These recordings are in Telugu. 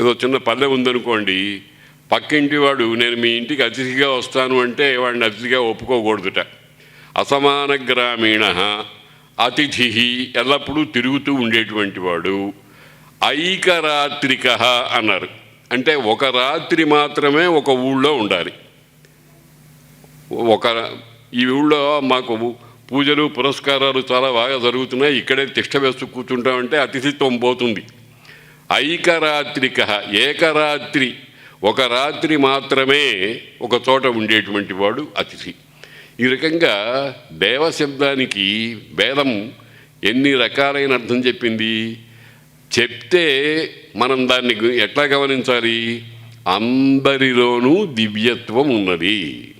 ఏదో చిన్న పల్లె ఉందనుకోండి పక్కింటి వాడు నేను మీ ఇంటికి అతిథిగా వస్తాను అంటే వాడిని అతిథిగా ఒప్పుకోకూడదుట. అసమాన గ్రామీణ అతిథి ఎల్లప్పుడూ తిరుగుతూ ఉండేటువంటి వాడు ఐకరాత్రిక అన్నారు. అంటే ఒక రాత్రి మాత్రమే ఒక ఊళ్ళో ఉండాలి. ఒక ఈ ఊళ్ళో మాకు పూజలు పురస్కారాలు చాలా బాగా జరుగుతున్నాయి. ఇక్కడే తిష్ట వేస్తూ కూర్చుంటామంటే అతిథిత్వం పోతుంది. ఐకరాత్రిక ఏకరాత్రి. ఒక రాత్రి మాత్రమే ఒక చోట ఉండేటువంటి వాడు అతిథి. ఈ రకంగా దేవశబ్దానికి వేదం ఎన్ని రకాలైన అర్థం చెప్పింది? చెప్తే మనం దాన్ని ఎట్లా గమనించాలి? అందరిలోనూ దివ్యత్వం ఉన్నది.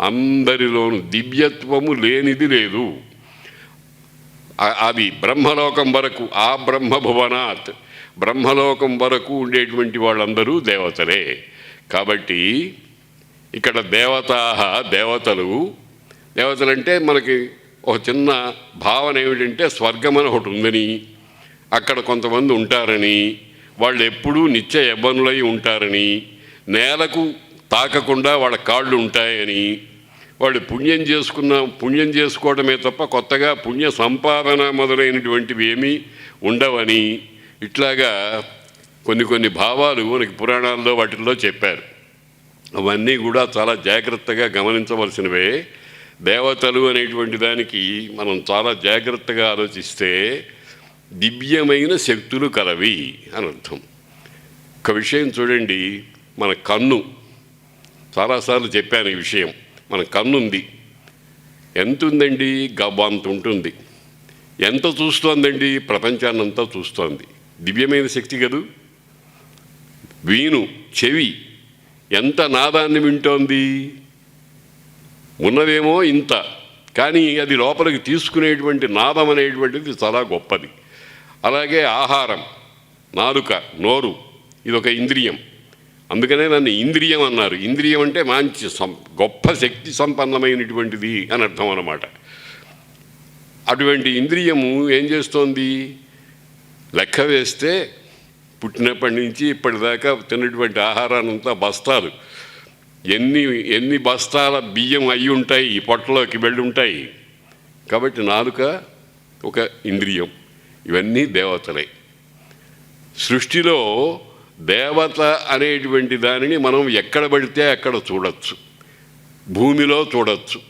అందరిలోనూ దివ్యత్వము లేనిది లేదు. అది బ్రహ్మలోకం వరకు ఆ బ్రహ్మభువనాత్ బ్రహ్మలోకం వరకు ఉండేటువంటి వాళ్ళందరూ దేవతలే. కాబట్టి ఇక్కడ దేవతా దేవతలు దేవతలంటే మనకి ఒక చిన్న భావన ఏమిటంటే స్వర్గం అని ఒకటి ఉందని అక్కడ కొంతమంది ఉంటారని వాళ్ళు ఎప్పుడూ నిత్య యవ్వనులై ఉంటారని నేలకు తాకకుండా వాళ్ళ కాళ్ళు ఉంటాయని వాళ్ళు పుణ్యం చేసుకున్న పుణ్యం చేసుకోవడమే తప్ప కొత్తగా పుణ్య సంపాదన మొదలైనటువంటివి ఏమీ ఉండవని ఇట్లాగా కొన్ని కొన్ని భావాలు మనకి పురాణాల్లో వాటిల్లో చెప్పారు. అవన్నీ కూడా చాలా జాగ్రత్తగా గమనించవలసినవే. దేవతలు అనేటువంటి దానికి మనం చాలా జాగ్రత్తగా ఆలోచిస్తే దివ్యమైన శక్తులు కలవి అని అర్థం. ఒక విషయం చూడండి మన కన్ను చాలాసార్లు చెప్పాను ఈ విషయం. మన కన్ను ఉంది ఎంత ఉందండి గబ్బంత ఉంటుంది ఎంత చూస్తోందండి? ప్రపంచాన్నంతా చూస్తోంది. దివ్యమైన శక్తి కదూ? వీణు చెవి ఎంత నాదాన్ని వింటోంది? ఉన్నదేమో ఇంత కానీ అది లోపలికి తీసుకునేటువంటి నాదం అనేటువంటిది చాలా గొప్పది. అలాగే ఆహారం నాలుక నోరు ఇదొక ఇంద్రియం. అందుకనే నన్ను ఇంద్రియం అన్నారు. ఇంద్రియం అంటే మంచి సం గొప్ప శక్తి సంపన్నమైనటువంటిది అని అర్థం అన్నమాట. అటువంటి ఇంద్రియము ఏం చేస్తోంది? లెక్క వేస్తే పుట్టినప్పటి నుంచి ఇప్పటిదాకా తిన్నటువంటి ఆహారాన్నంతా బస్తాలు. ఎన్ని ఎన్ని బస్తాల బియ్యం అయి ఉంటాయి ఈ పొట్టలోకి వెళ్ళి ఉంటాయి. కాబట్టి నాలుక ఒక ఇంద్రియం. ఇవన్నీ దేవతలే. సృష్టిలో దేవత అనేటువంటి దానిని మనం ఎక్కడ పడితే అక్కడ చూడొచ్చు. భూమిలో చూడొచ్చు.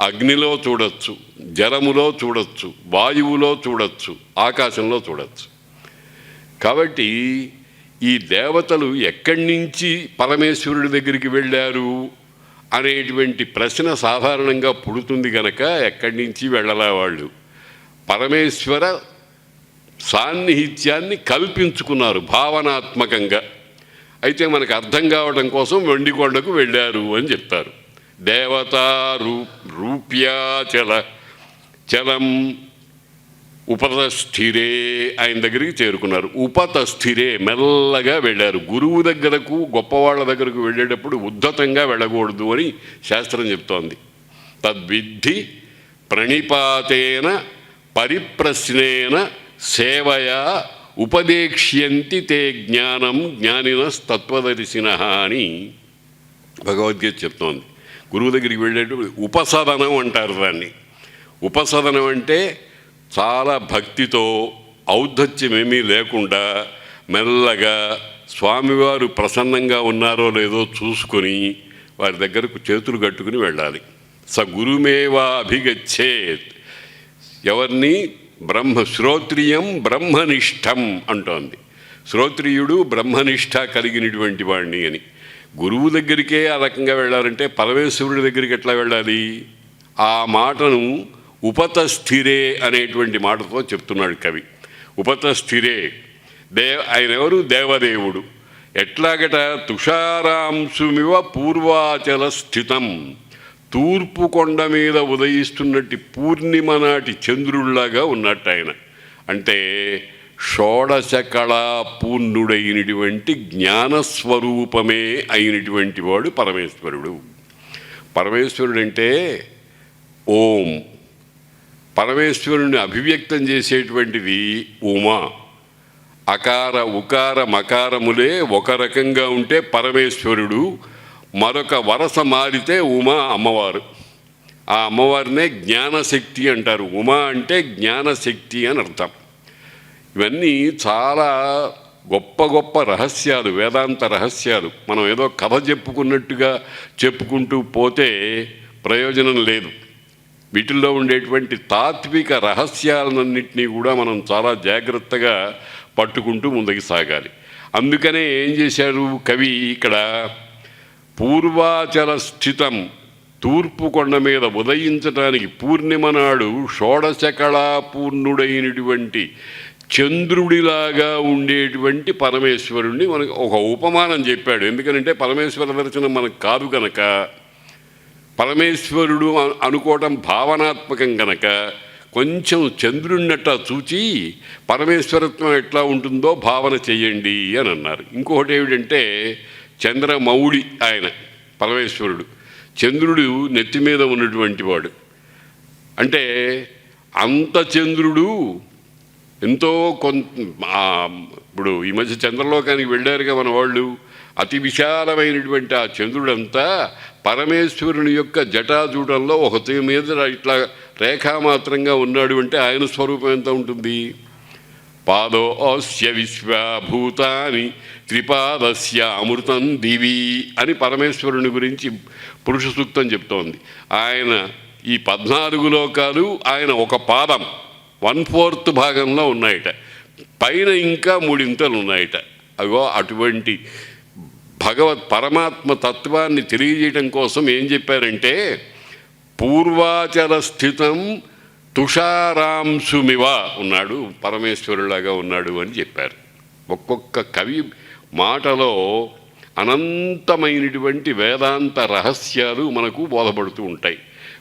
అగ్నిలో చూడొచ్చు. జలములో చూడొచ్చు. వాయువులో చూడొచ్చు. ఆకాశంలో చూడొచ్చు. కాబట్టి ఈ దేవతలు ఎక్కడి నుంచి పరమేశ్వరుడి దగ్గరికి వెళ్ళారు అనేటువంటి ప్రశ్న సాధారణంగా పుడుతుంది కనుక ఎక్కడి నుంచి వెళ్ళలా వాళ్ళు? పరమేశ్వర సాన్నిహిత్యాన్ని కల్పించుకున్నారు భావనాత్మకంగా. అయితే మనకు అర్థం కావడం కోసం వెండికొండకు వెళ్ళారు అని చెప్తారు. దేవతా రూ రూప్యాచల చలం ఉపతస్థిరే ఆయన దగ్గరికి చేరుకున్నారు. ఉపతస్థిరే మెల్లగా వెళ్ళారు. గురువు దగ్గరకు గొప్పవాళ్ళ దగ్గరకు వెళ్ళేటప్పుడు ఉద్ధతంగా వెళ్ళకూడదు అని శాస్త్రం చెప్తోంది. తద్విద్ధి ప్రణిపాతేన పరిప్రశ్నేన సేవయా ఉపదేక్ష్యంతి తే జ్ఞానం జ్ఞానినస్తత్వదర్శిన అని భగవద్గీత చెప్తోంది. గురువు దగ్గరికి వెళ్ళేటప్పుడు ఉపసదనం అంటారు దాన్ని. ఉపసదనం అంటే చాలా భక్తితో ఔద్ధత్యమేమీ లేకుండా మెల్లగా స్వామివారు ప్రసన్నంగా ఉన్నారో లేదో చూసుకొని వారి దగ్గరకు చేతులు కట్టుకుని వెళ్ళాలి. స గురుమేవా అభిగచ్చేత్. ఎవరిని? బ్రహ్మ శ్రోత్రియం బ్రహ్మనిష్టం అంటోంది. శ్రోత్రియుడు బ్రహ్మనిష్ట కలిగినటువంటి వాడిని అని. గురువు దగ్గరికే ఆ రకంగా వెళ్ళాలంటే పరమేశ్వరుడి దగ్గరికి ఎట్లా వెళ్ళాలి? ఆ మాటను ఉపతస్థిరే అనేటువంటి మాటతో చెప్తున్నాడు కవి. ఉపతస్థిరే దే ఆయన ఎవరు దేవదేవుడు. ఎట్లాగట? తుషారాంశుమివ పూర్వాచల స్థితం తూర్పు కొండ మీద ఉదయిస్తున్నట్టు పూర్ణిమ నాటి చంద్రుల్లాగా ఉన్నట్టు ఆయన. అంటే షోడశ కళా పూర్ణుడైనటువంటి జ్ఞానస్వరూపమే అయినటువంటి వాడు పరమేశ్వరుడు. పరమేశ్వరుడు అంటే ఓం. పరమేశ్వరుని అభివ్యక్తం చేసేటువంటిది ఉమా. అకార ఉకార మకారములే ఒక రకంగా ఉంటే పరమేశ్వరుడు మరొక వరస మారితే ఉమా అమ్మవారు. ఆ అమ్మవారినే జ్ఞానశక్తి అంటారు. ఉమా అంటే జ్ఞానశక్తి అని అర్థం. ఇవన్నీ చాలా గొప్ప గొప్ప రహస్యాలు వేదాంత రహస్యాలు. మనం ఏదో కథ చెప్పుకున్నట్టుగా చెప్పుకుంటూ పోతే ప్రయోజనం లేదు. వీటిల్లో ఉండేటువంటి తాత్విక రహస్యాలన్నింటినీ కూడా మనం చాలా జాగ్రత్తగా పట్టుకుంటూ ముందుకు సాగాలి. అందుకనే ఏం చేశారు కవి ఇక్కడ? పూర్వాచల స్థితం తూర్పు కొండ మీద ఉదయించటానికి పూర్ణిమ నాడు షోడశకళా పూర్ణుడైనటువంటి చంద్రుడిలాగా ఉండేటువంటి పరమేశ్వరుణ్ణి మనకు ఒక ఉపమానం చెప్పాడు. ఎందుకంటే పరమేశ్వర దర్శనం మనకు కాదు కనుక పరమేశ్వరుడు అనుకోవటం భావనాత్మకం గనక కొంచెం చంద్రుడినట్ట చూచి పరమేశ్వరత్వం ఎట్లా ఉంటుందో భావన చెయ్యండి అని అన్నారు. ఇంకొకటి ఏమిటంటే చంద్రమౌళి ఆయన పరమేశ్వరుడు. చంద్రుడు నెత్తి మీద ఉన్నటువంటి వాడు. అంటే అంత చంద్రుడు ఎంతో కొంత ఇప్పుడు ఈ మధ్య చంద్రలోకానికి వెళ్ళారుగా మన వాళ్ళు. అతి విశాలమైనటువంటి ఆ చంద్రుడంతా పరమేశ్వరుని యొక్క జటాజూటంలో ఒక తీ- మీద ఇట్లా రేఖామాత్రంగా ఉన్నాడు అంటే ఆయన స్వరూపం ఎంత ఉంటుంది? పాదో అస్య విశ్వభూతాని త్రిపాదస్య అమృతం దివి అని పరమేశ్వరుని గురించి పురుష సూక్తం చెప్తోంది. ఆయన ఈ పద్నాలుగు లోకాలు ఆయన ఒక పాదం వన్ ఫోర్త్ భాగంలో ఉన్నాయట. పైన ఇంకా మూడింతలు ఉన్నాయట. అగో అటువంటి భగవత్ పరమాత్మ తత్వాన్ని తెలియజేయడం కోసం ఏం చెప్పారంటే పూర్వాచల స్థితం తుషారాంశుమివ ఉన్నాడు పరమేశ్వరులాగా ఉన్నాడు అని చెప్పారు. ఒక్కొక్క కవి మాటలో అనంతమైనటువంటి వేదాంత రహస్యాలు మనకు బోధపడుతూ ఉంటాయి.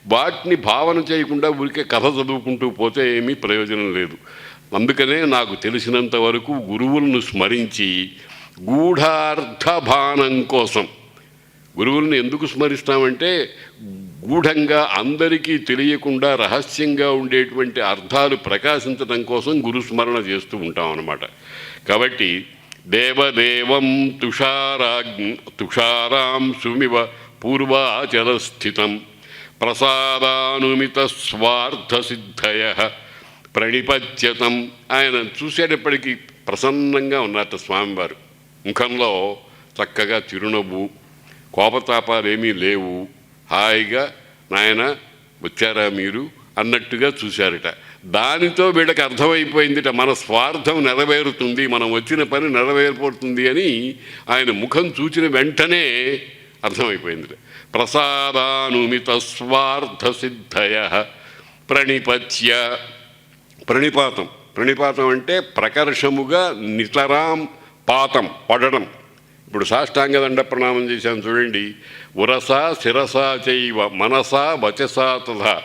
వాటిని భావన చేయకుండా ఊరికే కథ చదువుకుంటూ పోతే ఏమీ ప్రయోజనం లేదు. అందుకనే నాకు తెలిసినంత వరకు గురువులను స్మరించి గూఢార్థభానం కోసం. గురువుల్ని ఎందుకు స్మరిస్తామంటే గూఢంగా అందరికీ తెలియకుండా రహస్యంగా ఉండేటువంటి అర్థాలు ప్రకాశించడం కోసం గురుస్మరణ చేస్తూ ఉంటాం అన్నమాట. కాబట్టి దేవదేవం తుషారా తుషారాం సుమివ పూర్వాచల స్థితం. ప్రసాదానుమిత స్వార్థ సిద్ధయ ప్రణిపత్యతం ఆయన చూసేటప్పటికీ ప్రసన్నంగా ఉన్నట్ట స్వామివారు. ముఖంలో చక్కగా చిరునవ్వు కోపతాపాలేమీ లేవు. హాయిగా నాయన వచ్చారా మీరు? అన్నట్టుగా చూశారట. దానితో వీళ్ళకి అర్థమైపోయిందిట మన స్వార్థం నెరవేరుతుంది మనం వచ్చిన పని నెరవేరిపోతుంది అని ఆయన ముఖం చూచిన వెంటనే అర్థమైపోయిందిట. ప్రసాదానుమిత స్వార్థ సిద్ధయ ప్రణిపత్య. ప్రణిపాతం. ప్రణిపాతం అంటే ప్రకర్షముగా నితరాం పాతం పడడం. ఇప్పుడు సాష్టాంగ దండ ప్రణామం చేశాను చూడండి. ఉరస శిరసా చైవ మనస వచసా తథ.